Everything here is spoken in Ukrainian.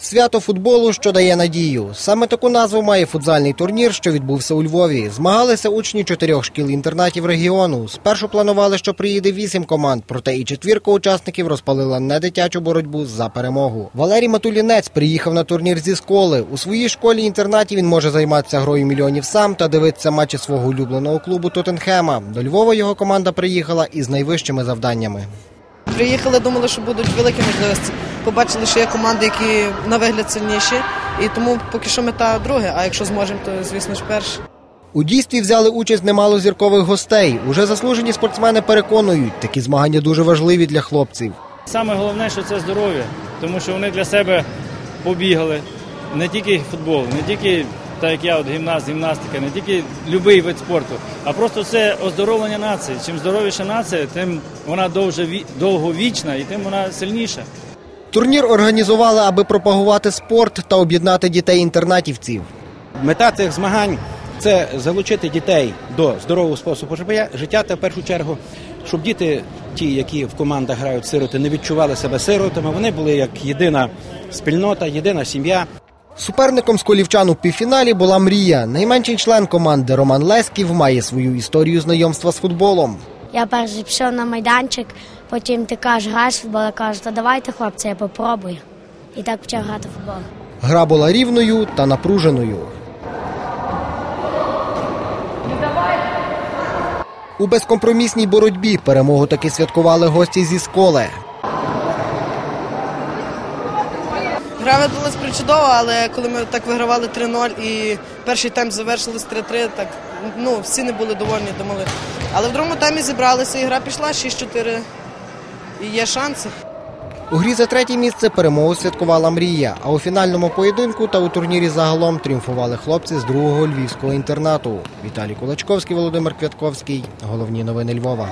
Свято футболу, що дає надію. Саме таку назву має футзальний турнір, що відбувся у Львові. Змагалися учні чотирьох шкіл-інтернатів регіону. Спершу планували, що приїде вісім команд, проте і четвірка учасників розпалила недитячу боротьбу за перемогу. Валерій Матулінець приїхав на турнір зі школи. У своїй школі-інтернаті він може займатися грою мільйонів сам та дивитися матчі свого улюбленого клубу Тоттенхема. До Львова його команда приїхала із найвищими завданнями. Приїхали, думали, що будуть великі можливості. Побачили, що є команди, які на вигляд сильніші, і тому поки що мета друге. А якщо зможемо, то звісно ж перше. У дійстві взяли участь немало зіркових гостей. Уже заслужені спортсмени переконують, такі змагання дуже важливі для хлопців. Саме головне, що це здоров'я, тому що вони для себе побігали. Не тільки футбол, не тільки так як я, от гімнаст, гімнастика, не тільки будь-який вид спорту, а просто це оздоровлення нації. Чим здоровіша нація, тим вона довговічна і тим вона сильніша. Турнір організували, аби пропагувати спорт та об'єднати дітей-інтернатівців. Мета цих змагань це залучити дітей до здорового способу життя та в першу чергу, щоб діти, ті, які в командах грають сироти, не відчували себе сиротами. Вони були як єдина спільнота, єдина сім'я. Суперником сколівчан у півфіналі була мрія. Найменший член команди Роман Лесків має свою історію знайомства з футболом. Я перший пішов на майданчик, потім ти кажеш, граєш футбол, я кажу, та давайте, хлопці, я попробую. І так почав грати в футбол. Гра була рівною та напруженою. У безкомпромісній боротьбі перемогу таки святкували гості зі сколи. Гра видалась причудова, але коли ми так вигравали 3-0 і перший тайм завершились 3-3, так ну всі не були довольні, думали. Але в другому таймі зібралися і гра пішла 6-4. І є шанси. У грі за третє місце перемогу святкувала мрія. А у фінальному поєдинку та у турнірі загалом тріумфували хлопці з другого львівського інтернату. Віталій Кулачковський, Володимир Квятковський. Головні новини Львова.